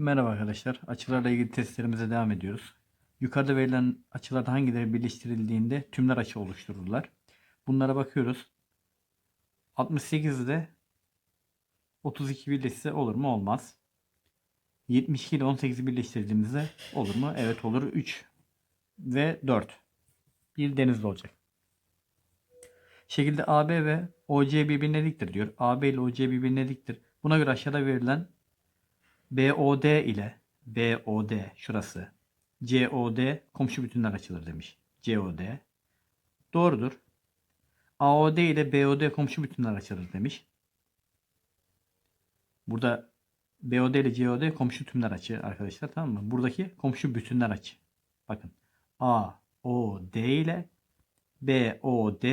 Merhaba arkadaşlar. Açılarla ilgili testlerimize devam ediyoruz. Yukarıda verilen açılarda hangileri birleştirildiğinde tümler açı oluştururlar. Bunlara bakıyoruz. 68'de 32 birleşse olur mu? Olmaz. 72 ile 18'i birleştirdiğimizde olur mu? Evet olur. 3 ve 4. Bir denizli olacak. Şekilde AB ve OC birbirine diktir diyor. AB ile OC birbirine diktir. Buna göre aşağıda verilen BOD ile BOD şurası COD komşu bütünler açılır demiş. COD. Doğrudur. AOD ile BOD komşu bütünler açılır demiş. Burada BOD ile COD komşu tümler açı arkadaşlar tamam mı? Buradaki komşu bütünler açı. Bakın. AOD ile BOD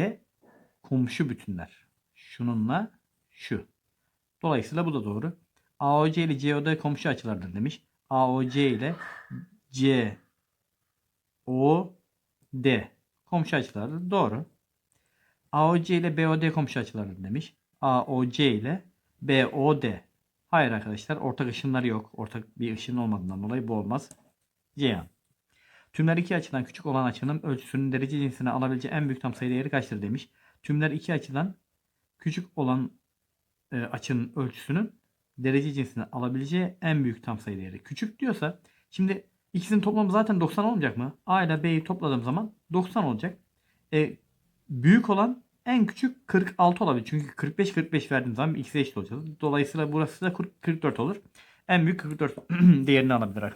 komşu bütünler. Şununla şu. Dolayısıyla bu da doğru. AOC ile COD komşu açılardır demiş. AOC ile COD komşu açılardır. Doğru. AOC ile BOD komşu açılardır demiş. AOC ile BOD. Hayır arkadaşlar ortak ışınları yok. Ortak bir ışın olmadığından dolayı bu olmaz. Ceyhan. Tümler iki açıdan küçük olan açının ölçüsünün derece cinsine alabileceği en büyük tam sayı değeri kaçtır demiş. Tümler iki açıdan küçük olan e, açının ölçüsünün derece cinsine alabileceği en büyük tam sayı değeri. Küçük diyorsa şimdi ikisinin toplamı zaten 90 olmayacak mı? A ile B'yi topladığım zaman 90 olacak. E, büyük olan en küçük 46 olabilir. Çünkü 45-45 verdiğim zaman x'e eşit olacak. Dolayısıyla burası da 44 olur. En büyük 44 değerini alabilir arkadaşlar.